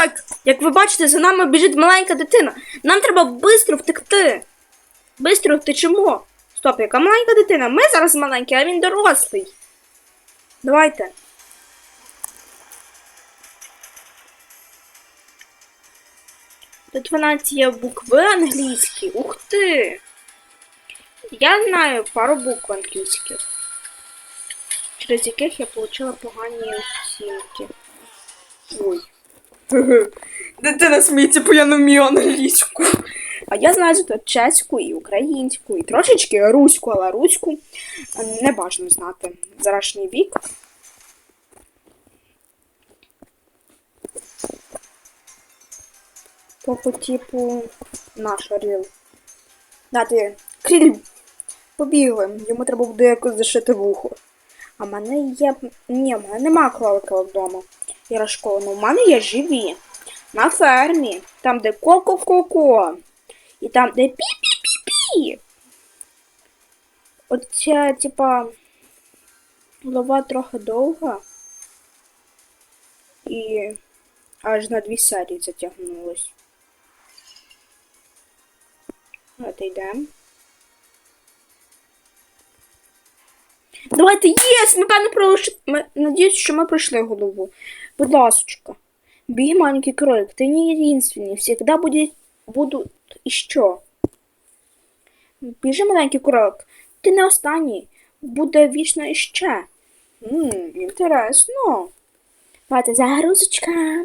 Так, як ви бачите, за нами біжить маленька дитина. Нам треба швидко втекти. Бистро втечемо. Стоп, яка маленька дитина? Ми зараз маленькі, а він дорослий. Давайте. Тут 12 є букви англійські. Ух ти! Я знаю пару букв англійських, через яких я отримала погані оцінки. Ой. Дитина сміється, бо я не вмію англійську. А я знаю зато чеську і українську, і трошечки руську, але руську е, не бажано знати. Зарашній вік. По типу наш орел. Дати кріль. Побігли. Йому треба буде якось зашити вухо. А в мене є. Ні, в мене нема кролика вдома. Ірашко, ну в мене є живі. На фермі. Там, де ко-ко-ко-ко. І там, де пі-пі-пі-пі. Оця, типа, голова трохи довга. І аж на дві серії затягнулась. От йдемо. Давайте, єс! Ми певно пройшли. Ми... Надіюсь, що ми пройшли голову. Будь ласочка. Бей, маленький кролик, ты не единственный. Всегда будет, будут іще. Біжи, маленький кролик. Ти не останній. Буде вічно іще. Ммм, інтересно. Давайте загрузочка.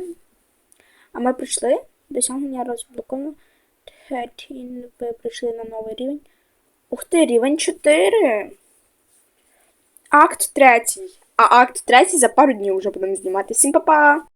А ми прийшли. Досягнення розблоковано. 13. Ви прийшли на новий рівень. Ух ти, рівень 4. Акт третій. А акт третій за пару днів вже будемо знімати. Всім па-па!